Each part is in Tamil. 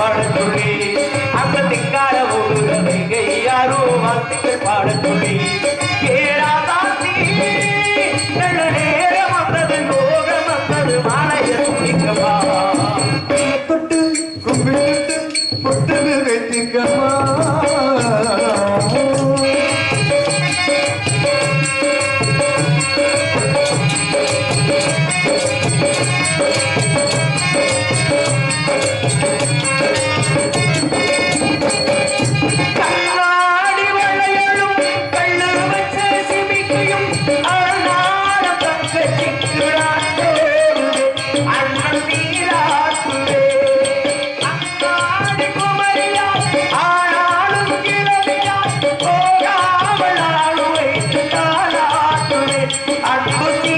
வாழ்த்துக்கள் சொல்லி அந்த திங்கால ஊருல வைகை யாரோ வாழ்த்துக்கள் பாடச் சொல்லி I'm looking.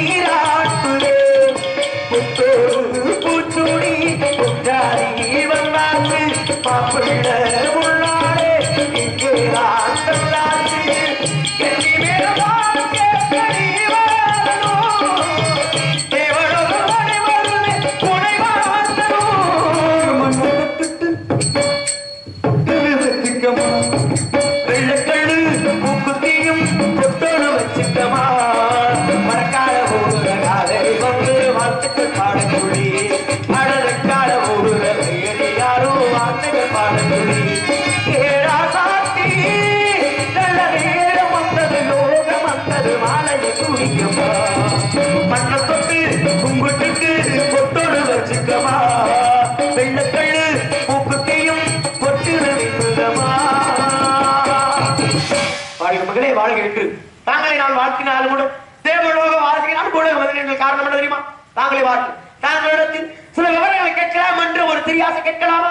மகளே வாழ்க என்று தாங்களை நான் வாழ்த்தினாலும் கூட தேவலோக வாழ்க்கையினால் கூட வந்தீர்கள் காரணம் என்ன தெரியுமா? தாங்களே வாழ்த்து. தாங்களிடத்தில் சில விவரங்களை கேட்கலாம் என்று ஒரு தெரியாச கேட்கலாமா?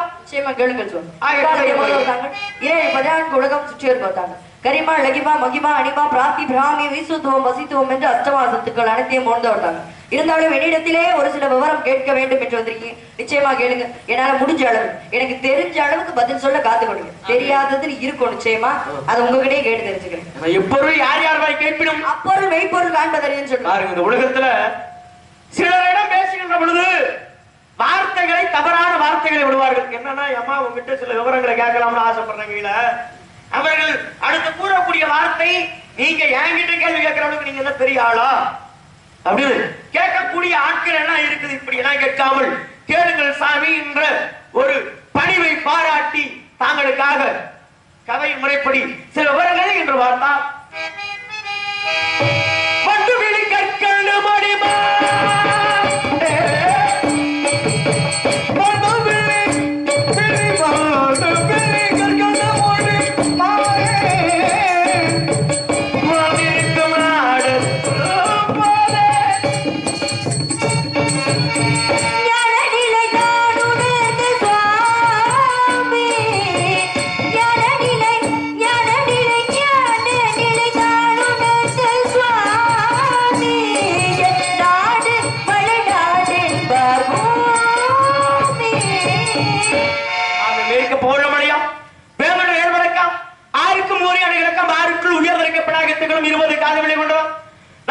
ஆ, எப்படி, எப்படி? ஏழு பதினான்கு உலகம் சுற்றி பார்த்தாங்க கரிமா லகிமா மகிமா அனிமா பிராப்தி பிராமி விசுத்துவம் வசித்துவம் என்று அஷ்டமா சத்துக்கள் அனைத்தையும் விட்டாங்க இருந்தாலும் என்னிடத்திலே ஒரு சில விவரம் கேட்க வேண்டும் என்று வந்திருக்கீங்க. நிச்சயமா கேளுங்க. என்னால முடிஞ்ச அளவு. எனக்கு தெரிஞ்ச அளவுக்கு பதில் சொல்ல காத்து கொடுங்க தெரியாதது இருக்கும் நிச்சயமா? அது உங்ககிட்டயே கேட்டு தெரிஞ்சுக்கிறேன். எப்பொருள் யார் யார் வாய் கேட்பினும்? அப்பொருள் மெய்ப்பொருள் காண்பதறியன்னு சொல்லுங்க. பாருங்க இந்த உலகத்துல சிலரிடம் பேசுகின்ற பொழுது வார்த்தைகளை தவறான வார்த்தைகளை விடுவார்கள். என்னன்னா அம்மா உங்ககிட்ட சில விவரங்களை கேட்கலாம்னு ஆசைப்படுறாங்க அவர்கள் அடுத்து கூறக்கூடிய வார்த்தை நீங்க என்கிட்ட கேள்வி கேட்கிற நீங்க என்ன பெரிய ஆளா? அப்படின்னு கேட்கக்கூடிய ஆட்கள் எல்லாம் இருக்குது இப்படி எல்லாம் கேட்காமல்? கேளுங்கள் சாமி என்ற ஒரு பணிவை பாராட்டி தாங்களுக்காக கதை முறைப்படி சில விவரங்களை என்று பார்த்தால்.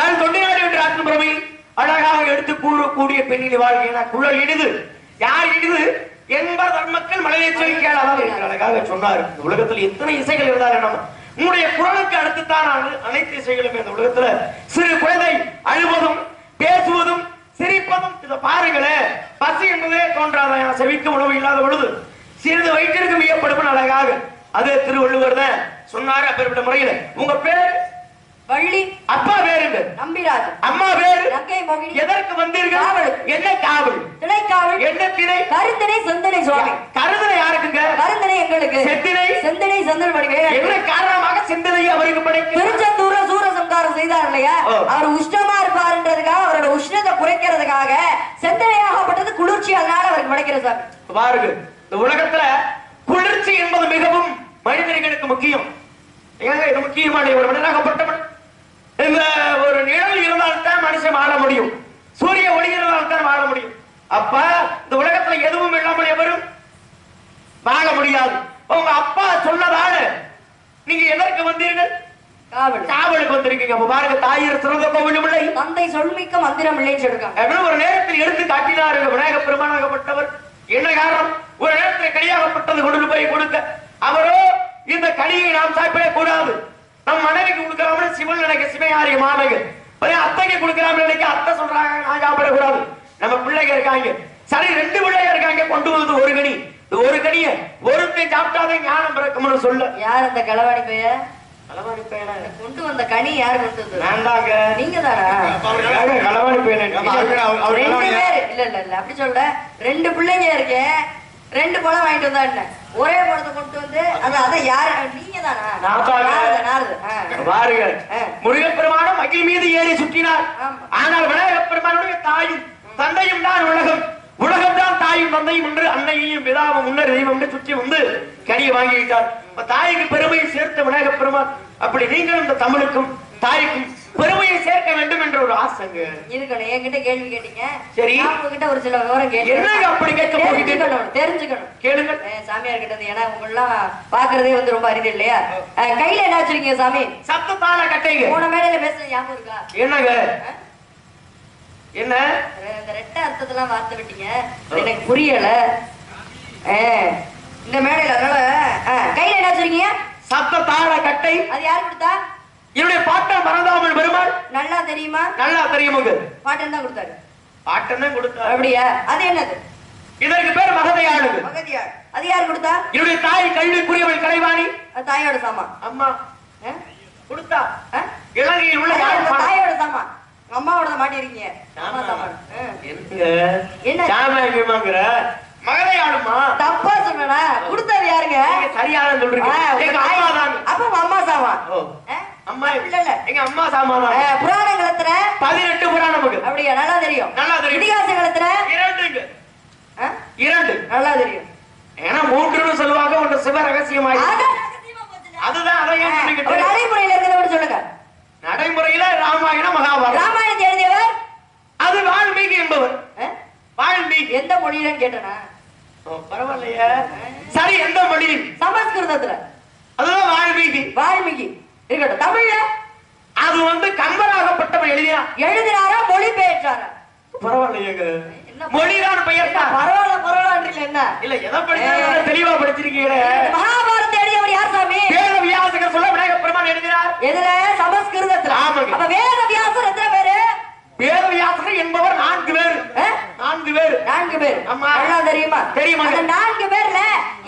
நான் தொண்டிநாடு என்று ஆற்றும் பிரமையில் அழகாக எடுத்து கூறக்கூடிய பெண்ணின் வாழ்க்கை குழல் இடுது. யார் இடுது? என்பர் தர்மக்கள் மலையை சொல்லி கேளாதான் என்று அழகாக சொன்னார். இந்த உலகத்தில் எத்தனை இசைகள் இருந்தாலும் நம்ம உன்னுடைய குரலுக்கு அடுத்துத்தான் அனைத்து இசைகளும் இந்த உலகத்துல. சிறு குழந்தை அழுவதும் பேசுவதும் சிரிப்பதும் இதை பாருங்களேன் பசி என்பதே தோன்றாத செவிக்கு உணவு இல்லாத பொழுது சிறிது வயிற்றிற்கு மிகப்படுவன் அழகாக. அதே திருவள்ளுவர் தான் சொன்னார் அப்பேற்பட்ட முறையில் உங்க பேர் வள்ளி அப்பா பேருங்க. நம்பிராஜன். அம்மா பேரு. நங்கை மொழி எதற்கு வந்தீர்கள்? காவலுக்கு. என்ன காவல்? திணைக்காவல் என்ன திணை? கருத்தனை சொந்தனை சுவாமி. கருதலை யாருக்குங்க? கருந்தனை எங்களுக்கு. செந்தினை? செந்தனை சந்தன வேலை என்ன காரணமாக சிந்தனை அவருக்கு படைக்க? திருச்செந்தூர் செய்தார் இல்லையா. அவர் உஷ்ணமா இருப்பாருன்றதுக்காக அவரோட உஷ்ணத்தை குறைக்கிறதுக்காக செந்தனையாகப்பட்டது குளிர்ச்சி அதனால அவருக்கு கிடைக்கிற சாமி. பாருங்க இந்த உலகத்துல குளிர்ச்சி என்பது மிகவும் மனிதர்களுக்கு முக்கியம். ஏங்க இது முக்கியமான ஒரு மனிதனாகப்பட்டவன். இந்த ஒரு நிழல் இருந்தால்தான் மனுஷன் வாழ முடியும். சூரிய ஒளி இருந்தால்தான் வாழ முடியும். அப்ப இந்த உலகத்துல எதுவும் இல்லாமல் எவரும் வாழ முடியாது. உங்க அப்பா சொன்னதால நீங்க எதற்கு வந்தீர்கள்? காவல் காவலுக்கு வந்திருக்கீங்க. அப்ப பாருங்க தாயர் கோவிலும் இல்லை. தந்தை சொல்மிக்க மந்திரம் இல்லைன்னு சொல்லிருக்காங்க. ஒரு நேரத்தில் எடுத்து காட்டினார் விநாயக பெருமானாகப்பட்டவர். என்ன காரணம்? ஒரு நேரத்தில் கனியாகப்பட்டது கொண்டு போய் கொடுக்க. அவரோ இந்த கனியை நாம் சாப்பிடக் கூடாது நம் மனைவிக்கு கொடுக்கறாமல் சிவன் நினைக்க சிவயாரிய மாணக அத்தைக்கு கொடுக்கறாமல் நினைக்க அத்தை சொல்றாங்க நான் சாப்பிடக்கூடாது. நம்ம பிள்ளைங்க இருக்காங்க. சரி ரெண்டு பிள்ளைங்க இருக்காங்க கொண்டு வந்தது ஒரு கனி. ஒரு கனிய ஒருத்தன் சாப்பிட்டாதே ஞானம் பிறக்கும்னு சொல்ல. யார் அந்த களவாணி பைய? பையனா? கொண்டு வந்த கனி யார் கொண்டு வந்தது? நீங்க தானா பையன்? பேர். இல்ல இல்ல இல்ல அப்படி சொல்ல. ரெண்டு பிள்ளைங்க இருக்கேன் ரெண்டு பழம் வாங்கிட்டு வந்தா என்ன? ஒரே பழத்தை கொண்டு வந்து அது அத யாரு நீங்க தானா. பாருங்க. முருகப்பெருமானும் மகிழ் மீது ஏறி சுற்றினார். ஆனால் விநாயகப் பெருமானுடைய தாயும் தந்தையும் தான் உலகம். உலகம் தான் தாயும் தந்தையும் என்று அன்னையையும் பிதாவும் முன்னர் தெய்வம் சுற்றி வந்து கனியை வாங்கிவிட்டார். தாய்க்கு பெருமையை சேர்த்த விநாயகப் பெருமான் அப்படி நீங்களும் இந்த தமிழுக்கும் தாய்க்கும் பெருமையை சேர்க்க வேண்டும் என்ற ஒரு ஆசைங்க இருக்கணும். என்கிட்ட கேள்வி கேட்டீங்க. சரி. உங்ககிட்ட ஒரு சில விவரம் என்னங்க அப்படி கேட்க? தெரிஞ்சுக்கணும் ஏ, சாமியார் கிட்ட ஏன்னா உங்களெல்லாம் பாக்குறதே வந்து ரொம்ப அரிது இல்லையா? கையில என்ன வச்சிருக்கீங்க சாமி? சத்தத்தான கட்டைங்க. போன மேடையில பேசுறது ஞாபகம் இருக்கா? என்னங்க? என்ன? இந்த ரெட்ட அர்த்தத்தெல்லாம் வார்த்தை விட்டீங்க. எனக்கு புரியல. இந்த மேடையில அதனால கையில என்ன வச்சிருக்கீங்க? சத்தத்தான கட்டை. அது யார் கொடுத்தா? என்னுடைய பாட்டன் மறந்தாமல் பெருமாள் நல்லா தெரியுமா? நல்லா தெரியுமுங்க பாட்டன் தான் கொடுத்தாரு. பாட்டன் தான் கொடுத்தார் அப்படியா? அது என்னது? இதற்கு பேர் மகதையாளுங்க. மகதியார் அது யார் கொடுத்தா? என்னுடைய தாய் கல்விக்குரியவள் கலைவாணி. தாயோட சாமான் அம்மா? கொடுத்தா? இலங்கையில் உள்ள. தாயோட சாமான் அம்மாவோட மாட்டிருக்கீங்க. ஆ. என்னங்க என்ன? மகதையாளுமா? தப்பா சொன்னா கொடுத்தது யாருங்க? சரியான சொல்றீங்க. அப்ப அம்மா. ஆ? அம்மா இல்ல இல்ல எங்க அம்மா சாமா ஆ, தான் புராணங்களத்துல பதினெட்டு புராணமுக்கு அப்படியா? நல்லா தெரியும். நல்லா தெரியும். இதிகாச காலத்துல இரண்டுங்க. ஆ? இரண்டு. நல்லா தெரியும். ஏன்னா மூன்றுன்னு சொல்லுவாங்க ஒன்று சிவ ரகசியமாயி. அதுதான் அதை நடைமுறையில இருக்கிறத சொல்லுங்க. நடைமுறையில ராமாயணம் மகாபாரதம். ராமாயணத்தை எழுதியவர்? அது வால்மீகி என்பவர்? வால்மீகி. எந்த மொழியிலன்னு கேட்டனா? பரவாயில்லையே. சரி எந்த மொழியில் சமஸ்கிருதத்துல. அதுதான் வால்மீகி. வால்மீகி. இருக்கட்டும் தமிழ்ல அது வந்து கம்பராகப்பட்டவன் எழுதினா எழுதினாரா மொழி பெயர்ச்சாரா பரவாயில்லையேங்க. என்ன மொழிதான் பெயர்த்தா. பரவாயில்ல பரவாயில்ல என்ன? இல்ல எதை படிச்சாலும் தெளிவா படிச்சிருக்கீங்களே? மகாபாரதம் எழுதியவர் யார் சாமி? வேத வியாசகர் சொல்ல விநாயக பெருமான் எழுதினார். எதுல சமஸ்கிருதத்துல. ஆமாங்க. அப்ப வேத வியாசர் எத்தனை பேரு? வேத வியாசகர் என்பவர் நான்கு பேர்? நான்கு பேர். நான்கு பேர். ஆமா. நல்லா தெரியுமா? தெரியுமாங்க. அந்த நான்கு பேர்ல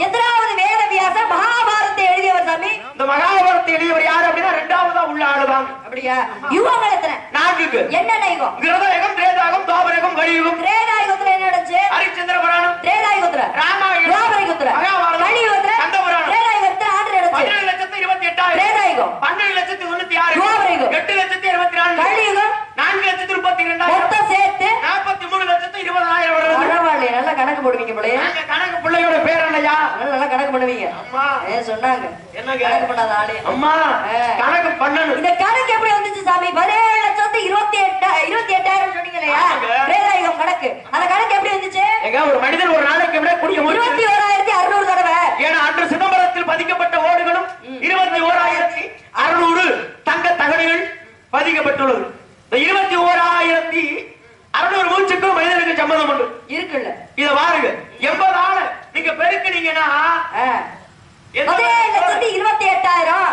எத்தனாவது வேத வியாசர் மகாபாரதத்தை எழுதியவர் சாமி. இந்த மகாபாரதத்தை எழுதியவர் யார் அப்படின்னா ரெண்டாவதா உள்ள ஆளுதான். அப்படியா? யுகங்கள் எத்தனை நான்குக்கு. என்னென்ன யுகம் கிரதயுகம் திரேதாகம் துவாபரகம் கலியுகம். திரேதாயுகத்துல என்ன நடந்துச்சு? ஹரிச்சந்திர புராணம். திரேதாயுகத்துல. ராமாயணம். துவாபரயுகத்துல. மகாபாரதம். கலியுகத்துல கந்த புராணம். திரேதாயுகத்துல ஆண்டு நடந்துச்சு. பன்னெண்டு லட்சத்து இருபத்தி எட்டாயிரம். திரேதாயுகம் பன்னெண்டு லட்சத்தி தொண்ணூத்தி ஆறு துவாபரயுகம். எட்டு லட்சத்தி இருபத்தி நான்கு கலியுகம் நான்கு லட்சத்தி முப்பத்தி இரண்டாயிரம் மொத்தம் சேர்த்து நாற்பத்தி மூணு லட்சத்தி இருபதாயிரம் வருது பரவாயில்லையே நல்லா கணக்கு போடுவீங்க போலயே நாங்க கணக்கு பிள்ளையோட பேர் என்னையா நல்லா நல்லா கணக்கு பண்ணுவீங்க? அம்மா. ஏ சொன்னாங்க. என்னங்க? கணக்கு பண்ணாத ஆளே. அம்மா. கணக்கு பண்ணணும். இந்த கணக்கு எப்படி வந்துச்சு சாமி? பதினேழு லட்சத்து இருபத்தி எட்டா இருபத்தி எட்டாயிரம் சொன்னீங்க இல்லையா ஆமாங்க. வேதாயுகம் கணக்கு. அந்த கணக்கு எப்படி வந்துச்சு? எங்க ஒரு மனிதன் ஒரு நாளைக்கு விட குடிய இருபத்தி ஓராயிரத்தி அறுநூறு தடவை. ஏன்னா அன்று சிதம்பரத்தில் பதிக்கப்பட்ட ஓடுகளும் இருபத்தி ஓராயிரத்தி அறுநூறு தங்க தகடுகள் பதிக்கப்பட்டுள்ளது. இந்த இருபத்தி ஓராயிரத்தி அறுநூறு மூச்சுக்கும் மனிதனுக்கு சம்மதம் உண்டு. இருக்குல்ல. இத பாருங்க. எண்பது ஆள நீங்க பெருக்கினீங்கன்னா இருபத்தி எட்டாயிரம்.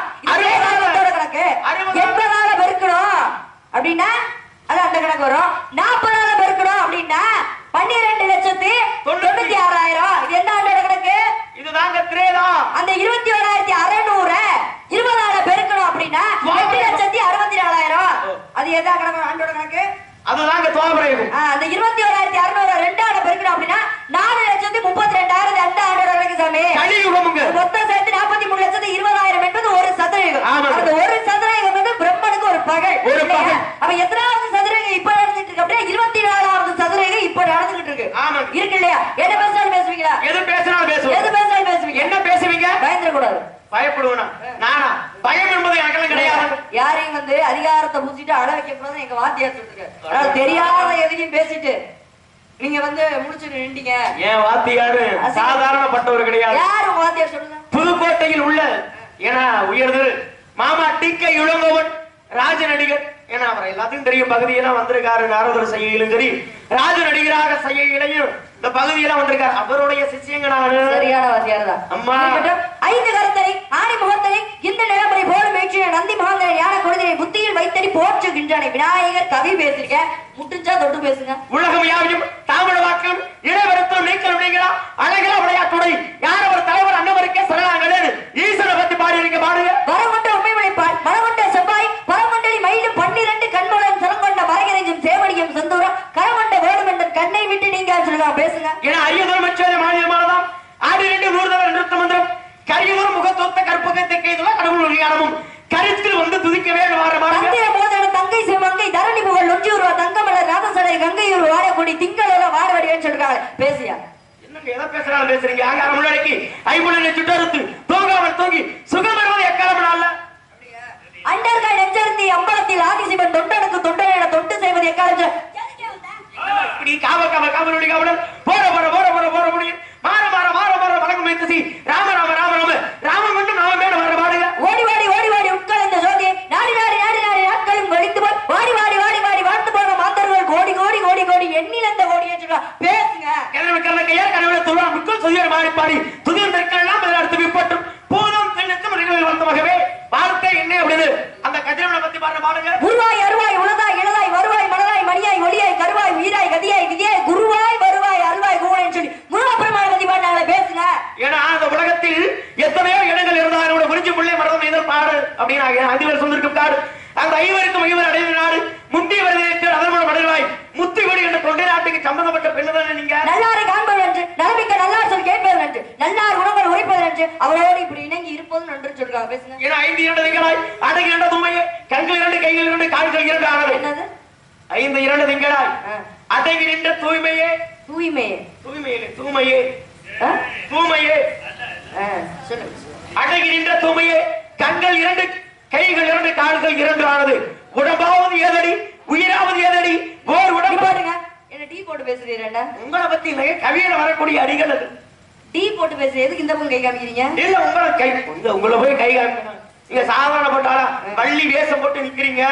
கணக்கு. எண்பதால பெருக்கணும். அப்படின்னா அது அந்த கணக்கு வரும். நாற்பதால பெருக்கணும் அப்படின்னா பன்னிரெண்டு லட்சத்தி தொண்ணூத்தி ஆறாயிரம் இது எந்த ஆண்டோட கணக்கு இதுதாங்க திரேதா அந்த இருபத்தி ஓராயிரத்தி அறுநூறு இருபதால பெருக்கணும் அப்படின்னா எட்டு லட்சத்தி அறுபத்தி நாலாயிரம் அது எதா கணக்கு ஆண்டோட கணக்கு அதுதாங்க துவாபரயுகம் ஆ, அந்த இருபத்தி ஓராயிரத்தி அறுநூறு ரெண்டு ஆண்டை பெருக்கணும் அப்படின்னா நாலு லட்சத்தி முப்பத்தி ரெண்டாயிரம் அந்த ஆண்டோட கணக்கு சாமி கலியுகமுங்க மொத்தம் சேர்த்து நாற்பத்தி மூணு லட்சத்தி இருபதாயிரம் என்பது ஒரு சதுரயுகம் ஆமாங்க. அந்த ஒரு சதுரயுகம் வந்து பிரம்மனுக்கு ஒரு பகல் ஒரு அப்ப எத்தனாவது சதுரங்க இப்ப நடந்துட்டு இருக்கு அப்படியே இருபத்தி நாலாவது சதுரங்க இப்ப நடந்துகிட்டு இருக்கு ஆமாங்க. இருக்கு இல்லையா என்ன பேசினாலும் பேசுவீங்களா எது பேசினாலும் எது பேசுவோம் பேசினாலும் பேசுவீங்க என்ன பேசுவீங்க பயந்துட கூடாது பயப்படுவேனா நானா பயம் என்பது எனக்கெல்லாம் கிடையாது யாரையும் வந்து அதிகாரத்தை பூசிட்டு அழ வைக்க கூடாது எங்க வாத்தியார் தெரியாத எதையும் பேசிட்டு நீங்க வந்து முடிச்சுட்டு நின்றீங்க என் வாத்தியாரு சாதாரணப்பட்டவர் கிடையாது. யார் வாத்தியார் சொல்லுங்க? புதுக்கோட்டையில் உள்ள என உயர்ந்து மாமா டி கே இளங்கோவன் ராஜ நடிகர் ஏன்னா அவர் எல்லாத்துக்கும் தெரியும். பகுதியெல்லாம் வந்திருக்காரு நாரதர் செய்கையிலும் சரி. ராஜ நடிகராக செய்கையிலையும் இந்த பகுதியெல்லாம் வந்திருக்காரு. அவருடைய சிஷியங்க நானு. சரியான வாத்தியார் தான். அம்மா. ஐந்து கருத்தரை ஆணி முகத்தரை இந்த நிலமுறை போலும் மேய்ச்சிய நந்தி மகாந்தரை ஞான கொழுதினை புத்தியில் வைத்தறி போற்றுகின்றானே. விநாயகர் கவி பேசிருக்க முட்டுச்சா தொட்டு பேசுங்க. உலகம் யாவையும் தாமிர வாக்கம் இடைவருத்தம் நீக்கல் அப்படிங்களா அழகில விளையாட்டுடை. யார் அவர் தலைவர் அன்னவருக்கே சரணாங்களே ஈஸ்வரை பத்தி பாடி இருக்க பாடுங்க. வரங்கொண்ட உண்மைமொழிப்பால் மரங்கொண்ட செவ்வாய் பரமண்டலி மயிலும் பன்னிரண்டு கண்மலன் சிறங்கொண்ட மரகரைஞ்சும் சேவடியும் செந்தூரம். கரமண்ட வேடுமென்ற கண்ணை விட்டு நீங்க சொல்லுங்க பேசுங்க. என அரியதொரு மச்சோத மாநிலமானதாம். ஆடி ரெண்டு நூறுதவர் நிறுத்த மந்திரம். கரியவர் முகத்தொத்த கற்பகத்தை கைதுள்ள கடவுள் ஞானமும் கருத்தில் வந்து துதிக்கவே வார பாருங்க தந்திர மோதன தங்கை சிவங்கை தரணி புகழ் நொஞ்சியூர்வா தங்கமலர் ராமசடை கங்கையூர் வாழக்கூடிய திங்களோட வாடவடிவேன்னு சொல்றாங்க பேசியா? எதை பேசுறாலும் பேசுறீங்க? ஆகாரம் உள்ளடக்கி ஐம்புலனை சுட்டறுத்து தூங்காமல் தூங்கி சுகம் வருவது எக்காலம் அல்ல அண்டர்கள் நெஞ்சருந்தி அம்பலத்தில் ஆதிசிவன் தொண்டனுக்கு தொண்டன தொண்டு செய்வது எக்காலம் இப்படி காவ காவ காவலுடைய காவலர் போற போற போற போற போற முடியும். மாற மாற மாற மாற வழங்கும் வைத்தசி ராம ராம ராம ராம. ராம மட்டும் நாம மேல வர பாடுங்க. ஓடி வாடி ஓடி வாடி உட்கார்ந்த ஜோதியை நாடி நாடி நாடி நாடி நாட்களும் கழித்து போய் வாடி வாடி வாடி வாடி வாழ்த்து போன மாந்தர்கள் கோடி கோடி கோடி கோடி எண்ணிலந்த கோடியே சொல்றா. பேசுங்க. கனவு கண்ணக்கையா கனவுல துவா முக்குள் சுதியர் மாறி பாடி துதியம் தெற்கெல்லாம் அதில் அடுத்து விப்பட்டும் போதும் தென்னத்தும் மனிதர்கள் வந்தமாகவே வார்த்தை என்ன அப்படின்னு அந்த கதிரவனை பத்தி பாருங்க பாடுங்க உருவாய் அருவாய் உளதாய் இளதாய் வருவாய் மலராய் மணியாய் ஒளியாய் கருவாய் உயிராய் கதியாய் விதியாய் குருவாய் வருவாய் குருவாய் சொல்லி முருகப்பெருமான பத்தி பாடினாங்களே பேசுங்க. ஏன்னா அந்த உலகத்தில் எத்தனையோ இடங்கள் இருந்தால் என்னோட குறிஞ்சி பிள்ளை மரதம் எதிர் பாடு அப்படின்னு அதிபர் சொல்லிருக்கும் காடு. அந்த ஐவருக்கும் ஐவர் அடைந்த நாடு. முந்தி வருவதற்கு அதர்மணம் அடைவாய். முத்திவடி என்ற தொண்டை நாட்டுக்கு சம்பந்தப்பட்ட பெண்ணு தானே நீங்க? நல்லாரை காண்பது என்று நலமிக்க நல்லார் சொல் கேட்பது என்று நல்லார் குணங்கள் உரைப்பது என்று அவரோடு இப்படி இணங்கி இருப்பது நன்று சொல்றாங்க பேசுங்க. ஏன்னா ஐந்து இரண்டு திங்களாய் அடகு இரண்டு தும்மையே கண்கள் இரண்டு கைகள் இரண்டு கால்கள் இரண்டு ஆனது ஐந்து இரண்டு திங்களாய். அடகு நின்ற தூய்மையே தூய்மை தூய்மையே. தூய்மையே? தூய்மையே ஆ, சொல்லுங்க அடகி நின்ற தூய்மையே கண்கள் இரண்டு கைகள் இரண்டு கால்கள் இரண்டு ஆனது உடம்பாவது ஏதடி? உயிராவது ஏதடி? ஓர் உடம்பு போடுங்க என்ன டீ போட்டு பேசுறீங்க உங்களை பத்தி இல்லையே கவியில வரக்கூடிய அடிகள் அது. டீ போட்டு பேசுற எதுக்கு இந்த பக்கம் கை காமிக்கிறீங்க? இல்ல உங்களை கை உங்க- உங்களை போய் கை காமிக்கணும். நீங்க சாதாரணப்பட்டாளா? வள்ளி வேஷம் போட்டு நிக்கிறீங்க.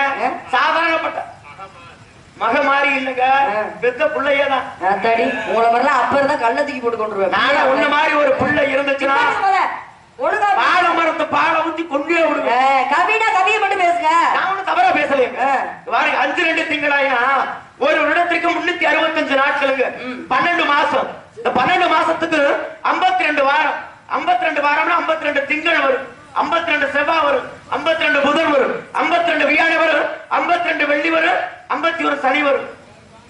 சாதாரணப்பட்ட மக மாறி இல்லைங்க. பெத்த பிள்ளையே தான் அத்தாடி உங்களை மாதிரிலாம் அப்ப இருந்தா கள்ள தூக்கி போட்டு கொண்டு நானே உன்ன மாதிரி ஒரு பிள்ளை இருந்துச்சுன்னா பால? மரத்து பாலை ஊத்தி கொண்டே ஆ, கவினா கவியை மட்டும் பேசுங்க. நான் ஒண்ணும் தவறா பேசலைங்க ஆ. பாருங்க அஞ்சு ரெண்டு திங்களாயா? ஒரு வருடத்திற்கு முன்னூத்தி அறுபத்தஞ்சு நாட்களுங்க பன்னெண்டு மாசம். இந்த பன்னெண்டு மாசத்துக்கு ஐம்பத்தி ரெண்டு வாரம். ஐம்பத்தி ரெண்டு வாரம்னா ஐம்பத்தி ரெண்டு திங்கள் வரும். ஐம்பத்தி ரெண்டு செவ்வாய் வரும். ஐம்பத்தி ரெண்டு புதன் வரும். ஐம்பத்தி ரெண்டு வியாழன் வரும். ஐம்பத்தி ரெண்டு வெள்ளி வரும். ஐம்பத்தி ஒரு சனி வரும்.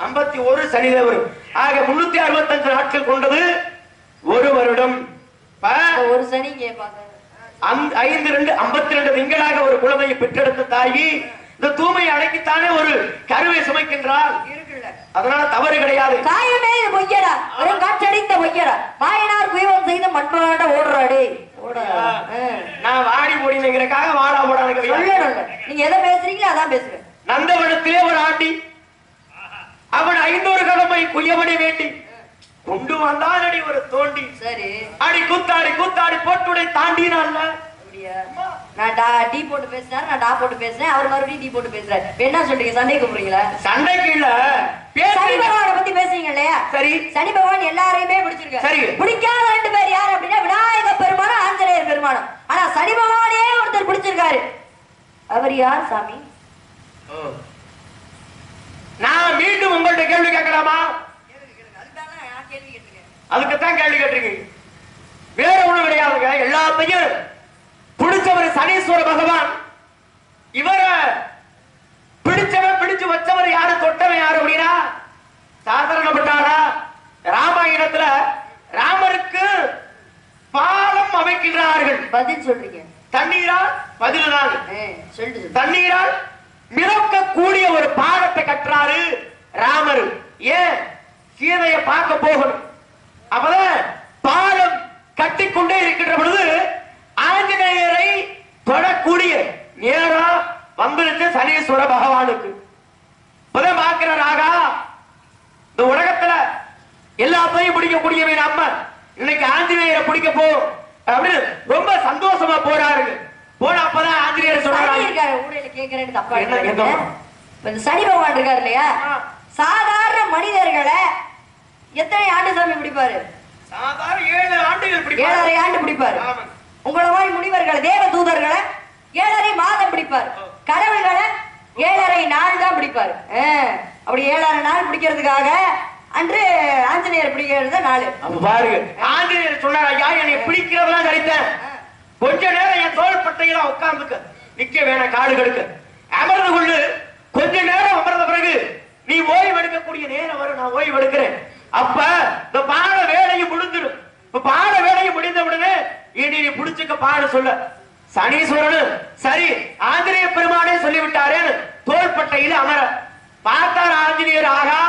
ஐம்பத்தி ஒரு சனி வரும். ஆக முன்னூத்தி அறுபத்தஞ்சு நாட்கள் கொண்டது ஒரு வருடம். ஒரு சனி ஐந்து ரெண்டு ஐம்பத்தி ரெண்டு திங்களாக ஒரு குழந்தையை பெற்றெடுத்த தாயி இந்த தூய்மையை அடக்கித்தானே ஒரு கருவை சுமைக்கின்றாள். இருக்குல்ல. அதனால தவறு கிடையாது. காயமே இது பொய்யடா. வெறும் காற்றடித்த பொய்யடா. மாயனார் குயவம் செய்த மண்பாண்ட ஓடுறாடே. ஓடுறா நான் வாடி போடினுங்கிறக்காக வாடா சொல்லணும் நீங்க எதை பேசுறீங்களோ அதான் பேசுறேன். நந்தவனத்திலே ஒரு ஆண்டி. அவன் ஐநூறு கடமை குயவனை வேண்டி கொண்டு வந்தானடி ஒரு தோண்டி. சரி. அடி கூத்தாடி கூத்தாடி போட்டுடை தாண்டினான்ல. நான் டா டீ போட்டு பேசினாரு நான் டா போட்டு பேசுறேன் அவர் மறுபடியும் டீ போட்டு பேசுறாரு. என்ன சொல்றீங்க? சண்டை கூப்பிடுறீங்களா? சண்டைக்கு இல்ல. சனி பகவானை பத்தி பேசுறீங்க இல்லையா? சரி. சனி பகவான் எல்லாரையுமே பிடிச்சிருக்கு சரி. பிடிக்காத ரெண்டு பேர் யார் அப்படின்னா விநாயக பெருமானும் ஆஞ்சநேயர் பெருமானும். ஆனா சனி பகவானே ஒருத்தர் பிடிச்சிருக்காரு. அவர் யார் சாமி? நான் மீண்டும் உங்கள்ட்ட கேள்வி கேட்கலாமா? அதுக்குத்தான் கேள்வி கேட்டிருக்கீங்க வேற ஒண்ணும் கிடையாதுங்க எல்லாத்தையும் பிடிச்சவர் சனீஸ்வர பகவான். இவரை பிடிச்சவன் பிடிச்சு வச்சவர் யாரு? தொட்டவன் யாரு அப்படின்னா சாதாரணப்பட்டாரா ராமாயணத்துல ராமருக்கு பாலம் அமைக்கின்றார்கள். பதில் சொல்றீங்க. தண்ணீரால் சொல்லிட்டு சொல்லு தண்ணீரால் மிதக்க கூடிய ஒரு பாடத்தை கட்டுறாரு ராமர். ஏன்? சீதையை பார்க்க போகணும். அப்பதான் பாலம் கட்டிக்கொண்டே இருக்கின்ற பொழுது ஆஞ்சநேயரை தொடக்கூடிய நேரம் வந்திருக்கு சனீஸ்வர பகவானுக்கு. இப்பதான் பார்க்கிறார் ஆகா இந்த உலகத்துல எல்லாத்தையும் பிடிக்கக்கூடியவன் நம்ம இன்னைக்கு ஆஞ்சநேயரை பிடிக்க போ. அப்படின்னு ரொம்ப சந்தோஷமா போறாரு போன அப்பதான் ஆஞ்சநேயர் சனி சொல்றாரு. இருக்காரு ஊடையில கேக்குறேன்னு தப்பா என்ன இந்த சனி பகவான் இருக்காரு இல்லையா. சாதாரண மனிதர்களை எத்தனை ஆண்டு சாமி பிடிப்பாரு? சாதாரண ஏழு ஆண்டுகள் ஏழரை ஆண்டு பிடிப்பாரு. உங்களை மாதிரி முனிவர்களை தேவ தூதர்களை ஏழரை மாதம் பிடிப்பார். கடவுள்களை ஏழரை நாள் தான் பிடிப்பாரு. அப்படி ஏழரை நாள் பிடிக்கிறதுக்காக அன்று ஆஞ்சநேயர் பிடிக்கிறது நாள். பாருங்க. ஆஞ்சநேயர் சொன்னார் ஐயா என்னை பிடிக்கிறதெல்லாம் சரித்தேன் கொஞ்ச நேரம் என் தோல் பட்டையில உட்கார்ந்துக்க. நிக்க வேணாம் காடு கெடுக்க. அமர்ந்து கொள்ளு. கொஞ்ச நேரம் அமர்ந்த பிறகு நீ ஓய்வு எடுக்கக்கூடிய நேரம் வரும் நான் ஓய்வு எடுக்கிறேன் அப்ப இந்த பாட வேலையும் முடிஞ்சிடும். இப்ப பாட வேலையும் முடிந்த உடனே இனி நீ புடிச்சுக்க பாடு சொல்ல. சனீஸ்வரனு சரி ஆஞ்சநேய பெருமானே சொல்லிவிட்டாரேன்னு தோள்பட்டையில அமர. பார்த்தார் ஆஞ்சநேயர் ஆகா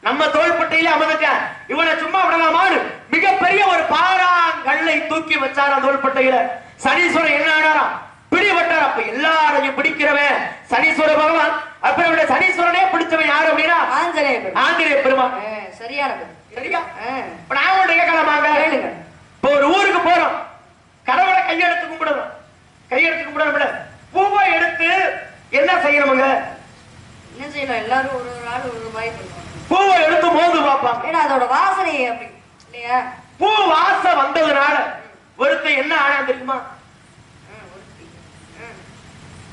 நம்ம தோள்பட்டையில அமர்ந்துட்டான். இவனை சும்மா விடலாமான்னு மிகப்பெரிய ஒரு பாறாங்கல்லை தூக்கி வச்சாராம் தோள்பட்டையில சனீஸ்வரன் என்ன ஆனாராம்? பிடிபட்டார். அப்ப எல்லாரையும் பிடிக்கிறவன் சனீஸ்வர பகவான். அப்ப இவருடைய சனீஸ்வரனே பிடிச்சவன் யாரு அப்படின்னா? ஆஞ்சநேயர் பெருமாள். ஆஞ்சநேய பெருமான். சரியானது சரியா? நான் உங்கள்ட்ட கேட்கலாமாங்க. இப்ப ஒரு ஊருக்கு போறோம். கடவுளை கையெடுத்து கும்பிடணும். கையெடுத்து கும்பிடணும் பூவை எடுத்து என்ன செய்யணுமுங்க என்ன செய்யணும்? எல்லாரும் ஒரு ஒரு ஆள் ஒரு பண்ணுவாங்க பூவை எடுத்து மோந்து பார்ப்பாங்க. ஏன்னா அதோட வாசனை அப்படி. பூ வாசம் வந்ததுனால ஒருத்தன் என்ன ஆனா தெரியுமா? ஒருத்தி.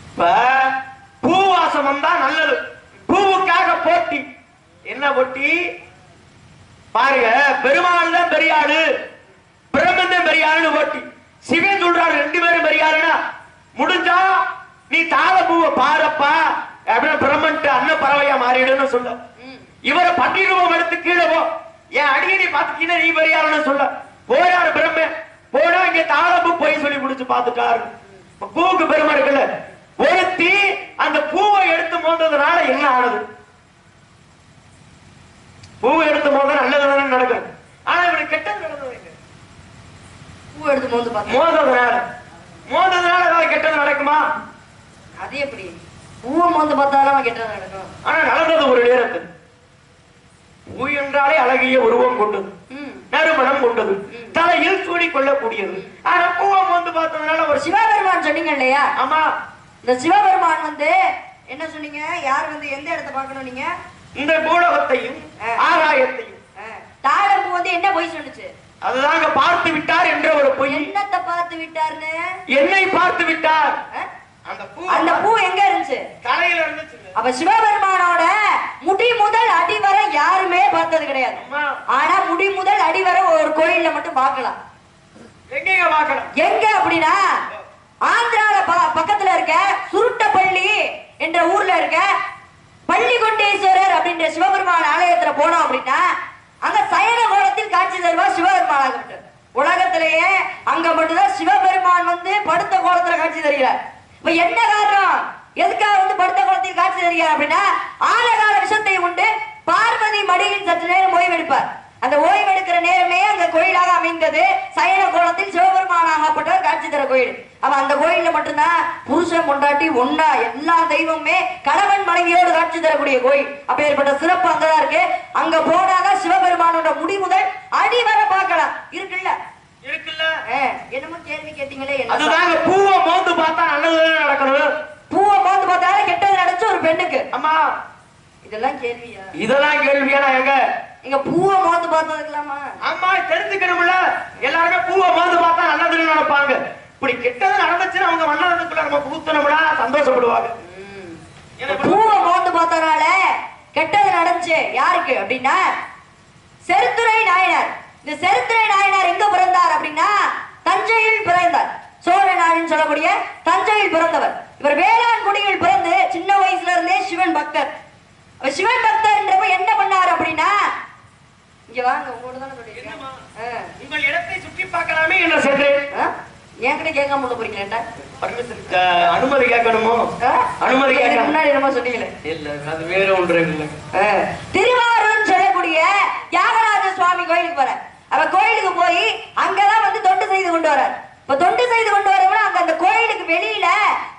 இப்ப பூ வாசம் வந்தா நல்லது. பூவுக்காக போட்டி. என்ன போட்டி? பாருங்க பெருமாள் தான் பெரிய ஆளு பிரம்மன் தான் பெரிய ஆளுன்னு போட்டி. சிவன் சொல்றாரு ரெண்டு பேரும் பெரிய ஆளுனா முடிஞ்சா நீ தாழ பூவை பாரப்பா. அப்படின்னு பிரம்மன்ட்டு அன்ன பறவையா மாறிடுன்னு சொல்ல. இவரை பன்னிருவம் எடுத்து கீழே போ. என் அடியடி பார்த்துட்டீங்கன்னா நீ பெரிய ஆளுன்னு சொல்ல போறாரு பிரம்மன் போனா இங்க தாழம்பூ போய் சொல்லி முடிச்சு பார்த்துட்டாரு. பூவுக்கு பெருமை இருக்குல்ல. ஒருத்தி அந்த பூவை எடுத்து மோந்ததுனால என்ன ஆனது? பூவை எடுத்து மோந்த நல்லது தானே நடக்கும் ஆனா இவனுக்கு கெட்டது நடந்தது? பூ எடுத்து மோந்து மோந்ததுனால. மோந்ததுனால ஏதாவது கெட்டது நடக்குமா? அது எப்படி? பூவை மோந்து பார்த்தாலும் கெட்டது நடக்கும். ஆனா நடந்தது ஒரு நேரத்தில். பூ என்றாலே அழகிய உருவம் கொண்டது. நறுமணம் கொண்டது. தலையில் சூடி கொள்ளக்கூடியது ஆனா பூவை மோந்து பார்த்ததுனால ஒரு சிவ சிவபெருமான் சொன்னீங்க இல்லையா ஆமா. இந்த சிவபெருமான் வந்து என்ன சொன்னீங்க? யார் வந்து எந்த இடத்த பார்க்கணும் நீங்க? இந்த பூலோகத்தையும் ஆ. ஆகாயத்தையும். ஆ, தாழம்பூ வந்து என்ன பொய் சொன்னுச்சு? அதுதாங்க பார்த்து விட்டார் என்ற ஒரு பொய். என்னத்தை பார்த்து விட்டாருன்னு? என்னை பார்த்து விட்டார்? அந்த பூ எங்க இருந்துச்சு? தலையில இருந்துச்சுங்க அப்ப சிவபெருமானோட முடி முதல் அடி வரை யாருமே பார்த்தது கிடையாது. ஆனா முடி முதல் அடி வரை ஒரு கோயில்ல மட்டும் பார்க்கலாம். எங்கேங்க பார்க்கலாம் எங்க அப்படின்னா ஆந்திரால பக்கத்துல இருக்க சுருட்டப்பள்ளி என்ற ஊர்ல இருக்க பள்ளிகொண்டேஸ்வரர் அப்படின்ற சிவபெருமான் ஆலயத்துல போனோம் அப்படின்னா அங்க சயன கோலத்தில் காட்சி தருவார் சிவபெருமான் ஆகப்பட்டது உலகத்திலேயே அங்க மட்டும்தான் சிவபெருமான் வந்து படுத்த கோலத்துல காட்சி தருகிறார். இப்ப என்ன காரணம்? எதுக்காக வந்து படுத்த குளத்தில் காட்சி தருகிறார் அப்படின்னா ஆழகால விஷத்தை உண்டு பார்வதி மடியில் சற்று நேரம் ஓய்வெடுப்பார் அந்த ஓய்வெடுக்கிற நேரமே அங்க கோயிலாக அமைந்தது. சயன கோலத்தில் சிவபெருமானாகப்பட்டவர் காட்சி தர கோயில். அப்ப அந்த கோயில்ல மட்டும்தான் புருஷன் கொண்டாட்டி ஒன்னா எல்லா தெய்வமுமே கணவன் மனைவியோடு காட்சி தரக்கூடிய கோயில். அப்ப ஏற்பட்ட சிறப்பு அங்கதான் இருக்கு. அங்க போனாதான் சிவபெருமானோட முடி முதல் அடி வர பார்க்கலாம். இருக்குல்ல? இருக்குல்ல? என்னமோ கேள்வி கேட்டீங்களே அதுதாங்க பூவை மோந்து பார்த்தா நல்லது நடக்கணும்? பூவை மோந்து பார்த்தாலே கெட்டது நடந்துச்சு ஒரு பெண்ணுக்கு. அம்மா. இதெல்லாம் கேள்வியா? இதெல்லாம் கேள்வியானா எங்க? நீங்க பூவை மோந்து பார்த்ததுக்கலாமா? அம்மா தெரிஞ்சுக்கணும்ல. எல்லாருமே பூவை மோந்து பார்த்தா நல்லதுன்னு நினைப்பாங்க. இப்படி கெட்டது நடந்துச்சுன்னு அவங்க மன்னதுக்குள்ள நம்ம பூத்தனோம்னா சந்தோஷப்படுவாங்க. பூவை மோந்து பார்த்தனால கெட்டது நடந்துச்சு. யாருக்கு? அப்படின்னா செருத்துரை நாயனார். இந்த செருத்துரை நாயனார் எங்க பிறந்தார் அப்படின்னா தஞ்சையில் பிறந்தார். சோழ நாடுன்னு சொல்லக்கூடிய தஞ்சையில் பிறந்தவர். இவர் வேளாண்குடியில் பிறந்து சின்ன வயசுல இருந்தே சிவன் பக்தர். சிவன் பக்தர்ன்றப்ப என்ன பண்ணாரு அப்படின்னா இங்க வாங்க உங்களோட தானே. உங்கள் இடத்தை சுற்றி பார்க்கலாமே என்று சென்றேன் ஆ? என்கிட்ட கேட்காம உள்ள போறீங்களா அனுமதி கேட்கணுமோ? அனுமதி முன்னாடி என்னமோ சொன்னீங்களே. இல்ல அது வேற ஒன்று இல்லை. திருவாரூர்னு சொல்லக்கூடிய தியாகராஜ சுவாமி கோயிலுக்கு போற அவ கோயிலுக்கு போய் அங்கதான் வந்து தொண்டு செய்து கொண்டு வரார். இப்ப தொண்டு செய்து கொண்டு வரவங்க அங்க அந்த கோயிலுக்கு வெளியில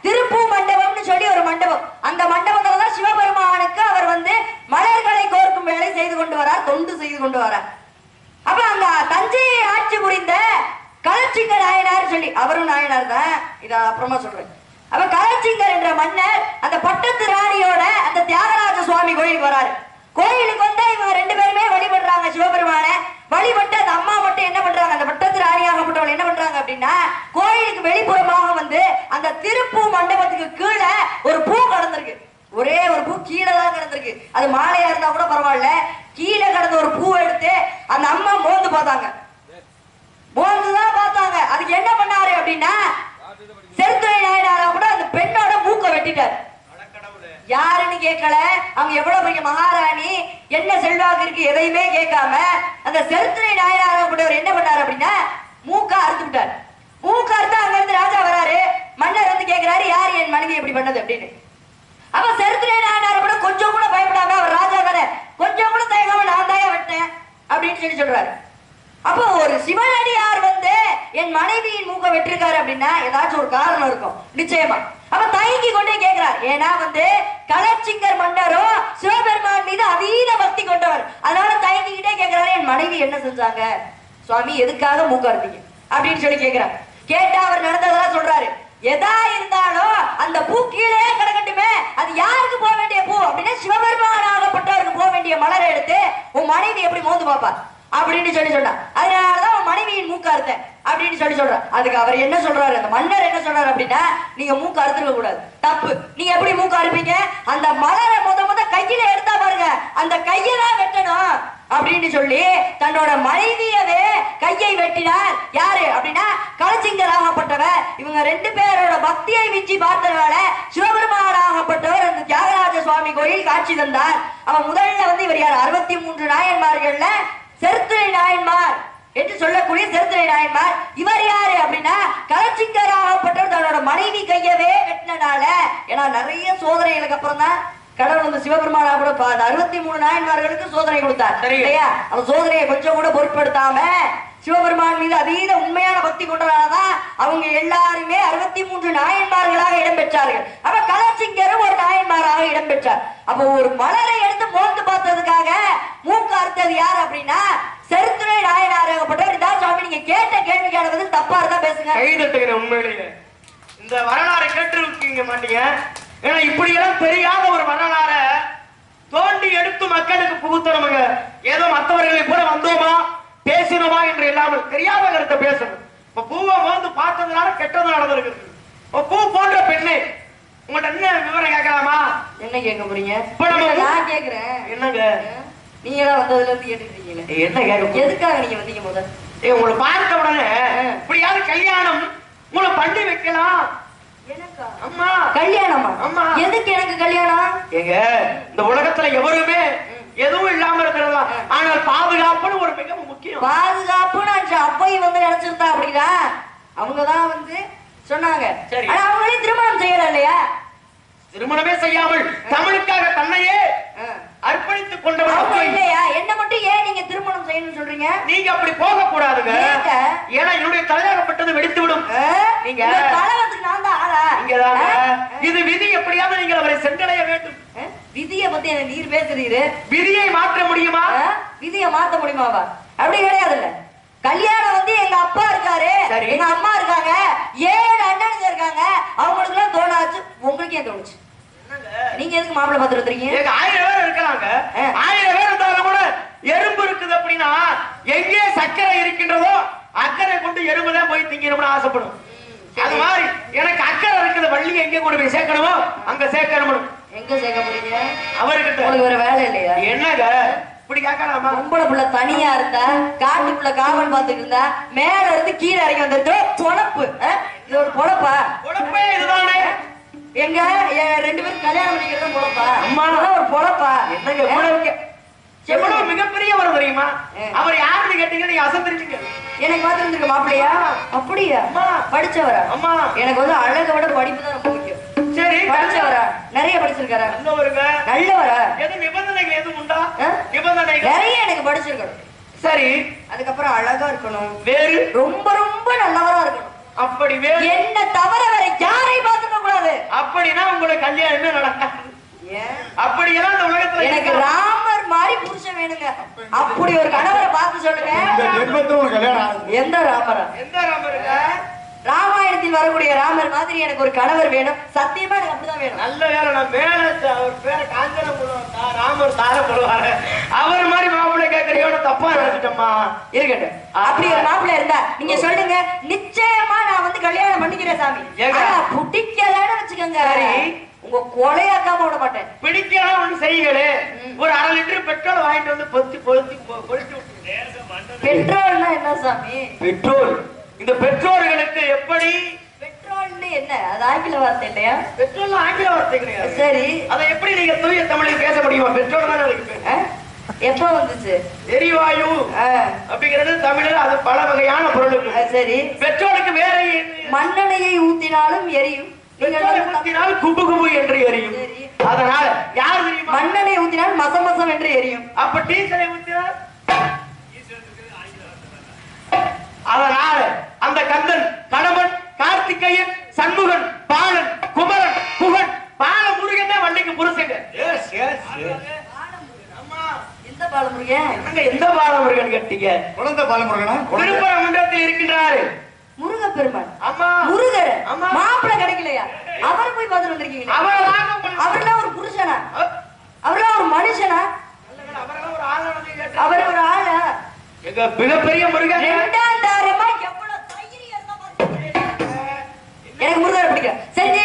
திருப்பூ மண்டபம்னு சொல்லி ஒரு மண்டபம். அந்த மண்டபத்துல தான் சிவபெருமானுக்கு அவர் வந்து மலர்களை கோர்க்கும் வேலை செய்து கொண்டு வரார் தொண்டு செய்து கொண்டு வரார். அப்ப அங்க தஞ்சையை ஆட்சி புரிந்த கலச்சிங்க நாயனார் சொல்லி அவரும் நாயனார் தான் இத அப்புறமா சொல்றேன். அப்ப கலச்சிங்கர் என்ற மன்னர் அந்த பட்டத்து ராணியோட அந்த தியாகராஜ சுவாமி கோயிலுக்கு வராரு. கோயிலுக்கு வந்தா இவங்க ரெண்டு பேருமே வழிபடுறாங்க சிவபெருமான. வழிபட்டு அந்த அம்மா மட்டும் என்ன பண்றாங்க? அந்த பட்டத்து ராணியாகப்பட்டவள் என்ன பண்றாங்க அப்படின்னா கோயிலுக்கு வெளிப்புறமாக வந்து அந்த திருப்பூ மண்டபத்துக்கு கீழே ஒரு பூ கடந்திருக்கு. ஒரே ஒரு பூ கீழே தான் கிடந்திருக்கு. அது மாலையா இருந்தா கூட பரவாயில்ல. கீழே கிடந்த ஒரு பூ எடுத்து அந்த அம்மா மோந்து பார்த்தாங்க. மோந்துதான் பார்த்தாங்க. அதுக்கு என்ன பண்ணாரு அப்படின்னா செருத்துறை நாயனாரா கூட அந்த பெண்ணோட மூக்க வெட்டிட்டாரு. யாருன்னு கேட்கல? அவங்க எவ்வளவு பெரிய மகாராணி? என்ன செல்வாக்கு இருக்கு எதையுமே கேட்காம அந்த செருத்துறை நாயனார் கூட என்ன பண்ணாரு அப்படின்னா மூக்கா அறுத்து விட்டார். மூக்கா அறுத்து அங்க இருந்து ராஜா வராரு. மன்னர் வந்து கேட்கிறாரு யார் என் மனைவி எப்படி பண்ணது? அப்படின்னு. அப்ப செருத்துறை நாயனார கூட கொஞ்சம் கூட பயப்படாம அவர் ராஜா தானே கொஞ்சம் கூட தயங்காம நான் தாயா வெட்டேன் அப்படின்னு சொல்லி சொல்றாரு. அப்போ ஒரு சிவனடியார் வந்து என் மனைவியின் மூக்க வெட்டிருக்காரு அப்படின்னா ஏதாச்சும் ஒரு காரணம் இருக்கும். நிச்சயமா. அப்ப தயங்கி கொண்டே கேட்கிறார். ஏன்னா வந்து கலச்சிங்கர் மன்னரும் சிவபெருமான் மீது அதீத பக்தி கொண்டவர். அதனால தயங்கிக்கிட்டே கேட்கிறாரு என் மனைவி என்ன செஞ்சாங்க சுவாமி எதுக்காக மூக்க அப்படின்னு சொல்லி கேட்கிறார் கேட்டா அவர் நடந்ததெல்லாம் சொல்றாரு. எதா இருந்தாலும் அந்த பூ கீழே கிடக்கட்டுமே. அது யாருக்கு போக வேண்டிய பூ? அப்படின்னா சிவபெருமான் ஆகப்பட்டவருக்கு போக வேண்டிய மலரை எடுத்து உன் மனைவி எப்படி மோந்து பாப்பா அப்படின்னு சொல்லி சொன்னா அதனாலதான் உன் மனைவியின் மூக்கா இருந்தேன் அப்படின்னு சொல்லி சொல்றான் அதுக்கு அவர் என்ன சொல்றாரு? அந்த மன்னர் என்ன சொல்றாரு அப்படின்னா நீங்க மூக்கு அறுத்துக்க கூடாது. தப்பு. நீங்க எப்படி மூக்கு அறுப்பீங்க? அந்த மலரை முத முத கையில எடுத்தா பாருங்க. அந்த கையை தான் வெட்டணும். அப்படின்னு சொல்லி தன்னோட மனைவியவே கையை வெட்டினார். யாரு? அப்படின்னா களச்சிங்கராகப்பட்டவர் இவங்க ரெண்டு பேரோட பக்தியை மிஞ்சி பார்த்ததுனால சிவபெருமானாகப்பட்டவர் அந்த தியாகராஜ சுவாமி கோயில் காட்சி தந்தார். அவன் முதல்ல வந்து இவர் யார்? அறுபத்தி மூன்று நாயன்மார்கள்ல செருத்துறை நாயன்மார். என்று சொல்லக்கூடிய செருத்துறை நாயன்மார் இவர் யாரு அப்படின்னா களச்சிங்கராகப்பட்டவர் தன்னோட மனைவி கையவே வெட்டினனால ஏன்னா நிறைய சோதனைகளுக்கு அப்புறம் தான் கடவுள் வந்து சிவபெருமானா கூட அறுபத்தி மூணு நாயன்மார்களுக்கு சோதனை கொடுத்தார். இல்லையா அந்த சோதனையை கொஞ்சம் கூட பொருட்படுத்தாம சிவபெருமான் மீது அதீத உண்மையான பக்தி கொண்டனாலதான் அவங்க எல்லாருமே அறுபத்தி மூன்று நாயன்மார்களாக இடம்பெற்றார்கள் அப்ப கலச்சிங்கரும் ஒரு நாயன்மாராக இடம்பெற்றார் அப்ப ஒரு மலரை எடுத்து மோந்து பார்த்ததுக்காக மூக்கு அறுத்தது யார் அப்படின்னா செருத்துறை நாயனாராகப்பட்டவர் இதா சுவாமி நீங்க கேட்ட கேள்விக்கான பதில் தப்பா இருந்தா பேசுங்க. கை தட்டுகிறேன் உண்மையிலேயே. இந்த வரலாறு கேட்டிருக்கீங்க மாட்டீங்க. ஏன்னா இப்படி எல்லாம் தெரியாத ஒரு வரலாறை தோண்டி எடுத்து மக்களுக்கு புகுத்தணுங்க ஏதோ மற்றவர்களை போல வந்தோமா? பேசினோமா என்று இல்லாமல் தெரியாத கருத்தை பேசணும் இப்ப பூவை வந்து பார்த்ததுனால கெட்டது நடந்திருக்குது இப்ப பூ போன்ற பெண்ணே உங்கள்ட்ட என்ன விவரம் கேட்கலாமா? என்ன கேட்க போறீங்க? இப்ப நம்ம நான் கேக்குறேன் என்னங்க? நீங்க தான் வந்ததுல இருந்து கேட்டுருக்கீங்களே என்ன கேட்க எதுக்காக நீங்க வந்தீங்க முதல் ஏய், உங்களை பார்த்த உடனே இப்படியாவது கல்யாணம் உங்களை பண்ணி வைக்கலாம். எனக்கா? அம்மா. கல்யாணமா? ஆமா. எதுக்கு எனக்கு கல்யாணம்? ஏங்க இந்த உலகத்துல எவருமே எதுவும் இல்லாம இருக்கிறதா? ஆனால் பாதுகாப்புன்னு ஒரு மிக முக்கியம். பாதுகாப்புன்னு அப்பை வந்து நினைச்சிருந்தா அப்படின்னா அவங்கதான் வந்து சொன்னாங்க. சரி. ஆனா அவங்களே திருமணம் செய்யல இல்லையா திருமணமே செய்யாமல் தமிழுக்காக தன்னையே அர்ப்பணித்துக் கொண்டவர். இல்லையா? என்ன மட்டும் ஏன் நீங்க திருமணம் செய்யணும்னு சொல்றீங்க? நீங்க அப்படி போக கூடாதுங்க? ஏன்னா என்னுடைய தலையாகப்பட்டது வெடித்து விடும்? நீங்க- இந்த கலவரத்துக்கு நான் தான் ஆளா? இது விதி எப்படியாவது நீங்கள் அவரை சென்றடைய வேண்டும்? விதிய பத்தி எனக்கு நீர் பேசுறீரு. விதியை மாற்ற முடியுமா? விதிய மாத்த முடியுமாவா? அப்படி கிடையாது இல்ல கல்யாணம் வந்து எங்க அப்பா இருக்காரு. எங்க அம்மா இருக்காங்க. ஏழு அண்ணனுங்க இருக்காங்க. அவங்களுக்கு எல்லாம் தோணாச்சு. உங்களுக்கு ஏன் தோணுச்சு? நீங்க எதுக்கு மாப்பிள்ளை பார்த்துட்டு வந்துருக்கீங்க? ஆயிரம் பேர் இருக்கிறாங்க. ஆயிரம் பேர் இருந்தாலும் கூட எறும்பு இருக்குது அப்படின்னா எங்கே சர்க்கரை இருக்கின்றதோ அக்கறை கொண்டு எறும்பு தான் போய் திங்கணும்னு ஆசைப்படும். அது மாதிரி எனக்கு அக்கறை இருக்குது. வள்ளி எங்கே கொண்டு போய் சேர்க்கணுமோ அங்க சேர்க்கணும் எங்க சேர்க்க போறீங்க? அவர்கிட்ட. உங்களுக்கு வேற வேலை இல்லையா? என்னங்க? இப்படி கேட்கலாமா? பொம்பளை புள்ள தனியா இருந்தா காட்டுக்குள்ள காவல் பார்த்துட்டு இருந்தா மேல இருந்து கீழே இறங்கி வந்துட்டு பொழப்பு. ஆ? இது ஒரு பொழப்பா? உழைப்பே இதுதானே. எங்க? ரெண்டு பேரும் கல்யாணம் பண்ணிக்கிறது பொழப்பா? அம்மா. ஒரு பொழப்பா? என்னங்க இருக்க எவ்வளவு மிகப்பெரிய வரம் தெரியுமா. அவர் யாருன்னு கேட்டீங்க நீங்க அசந்திருக்கீங்க எனக்கு பார்த்து இருந்திருக்க மாப்பிள்ளையா அப்படியா? அம்மா. படிச்சவரா? அம்மா. எனக்கு வந்து அழகை விட படிப்பு தான் ரொம்ப முக்கியம் சரி படிச்சவரா? நிறைய படிச்சிருக்காரா? நல்லவருங்க. நல்லவரா? எது நிபந்தனைகள் எதுவும் உண்டா? நிபந்தனைகள். நிறைய எனக்கு படிச்சிருக்கணும். சரி. அதுக்கப்புறம் அழகா இருக்கணும். வேறு? ரொம்ப ரொம்ப நல்லவரா இருக்கணும். அப்படி வேறு? என்ன தவிர வேற யாரையும் பார்த்துக்க கூடாது. அப்படின்னா உங்களுக்கு கல்யாணமே நடக்காது? அப்படியெல்லாம் இந்த உலகத்துல எனக்கு? ராமர் மாதிரி புருஷன் வேணுங்க. அப்படி ஒரு கணவரை பார்த்து இந்த சொல்லுங்க எந்த ராமரா? எந்த ராமருங்க? ராமாயணத்தில் வரக்கூடிய ராமர் மாதிரி எனக்கு ஒரு கணவர் வேணும். சத்தியமா எனக்கு அப்படிதான் வேணும். நல்ல வேலை நான் மேல அவர் பேரை காஞ்சன ராமர் தார போடுவாரு அவர் மாதிரி மாப்பிள்ளை கேட்கறியோட தப்பா நினைச்சிட்டோமா இருக்கட்டும் அப்படி ஒரு மாப்பிள்ளை இருந்தா நீங்க சொல்லுங்க நிச்சயமா நான் வந்து கல்யாணம் பண்ணிக்கிறேன் சாமி. பிடிக்கலன்னு வச்சுக்கோங்க. உங்க கொலையாக்காம விட மாட்டேன். பிடிக்கலாம் ஒண்ணு செய்யுங்களே. ஒரு அரை லிட்டர் பெட்ரோல் வாங்கிட்டு வந்து பொத்தி பொத்தி பொழிச்சு விட்டுருங்க. பெட்ரோல்னா என்ன சாமி? பெட்ரோல். இந்த பெட்ரோல்களுக்கு எப்படி? பெட்ரோல்னு என்ன? அது ஆங்கில வார்த்தை இல்லையா? பெட்ரோல் ஆங்கில வார்த்தை கிடையாது. சரி. அதை எப்படி நீங்க தூய தமிழில் பேச முடியுமா? பெட்ரோல் தானே? எப்போ வந்துச்சு? எரிவாயு அப்படிங்கிறது தமிழில் அது பல வகையான பொருளுக்கு சரி. பெட்ரோலுக்கு வேற? மண்ணெண்ணையை ஊத்தினாலும் எரியும். ஊத்தினால் குபு குபு என்று எரியும். அதனால யார் தெரியுமா? மண்ணெண்ணெய் ஊத்தினால் மசம் மசம் என்று எரியும். அப்ப டீசலை ஊத்தினால் அதனால அந்த கந்தன் கணவன் கார்த்திகேயன் சண்முகன் பாலன் குமரன் குகன் பால முருகன் தான் வள்ளிக்கு புருஷங்க. எந்த பாலமுருகன்? கட்டிங்க? குழந்தை பாலமுருகனா? குழந்தை திருப்பரங்குன்றத்தில் இருக்கின்றாரு. ஆமா முருகர் ஆமா. மாப்பிள்ளை கிடைக்கலையா? அவரை போய் பார்த்துட்டு வந்திருக்கீங்களா? அவரெல்லாம் ஒரு புருஷனா? ஒரு மனுஷனா? அவரெல்லாம் ஒரு கேட்டு- அவர் ஒரு ஆளா? எங்க மிகப்பெரிய முருகன். எனக்கு முருகரை பிடிக்கும். செஞ்சு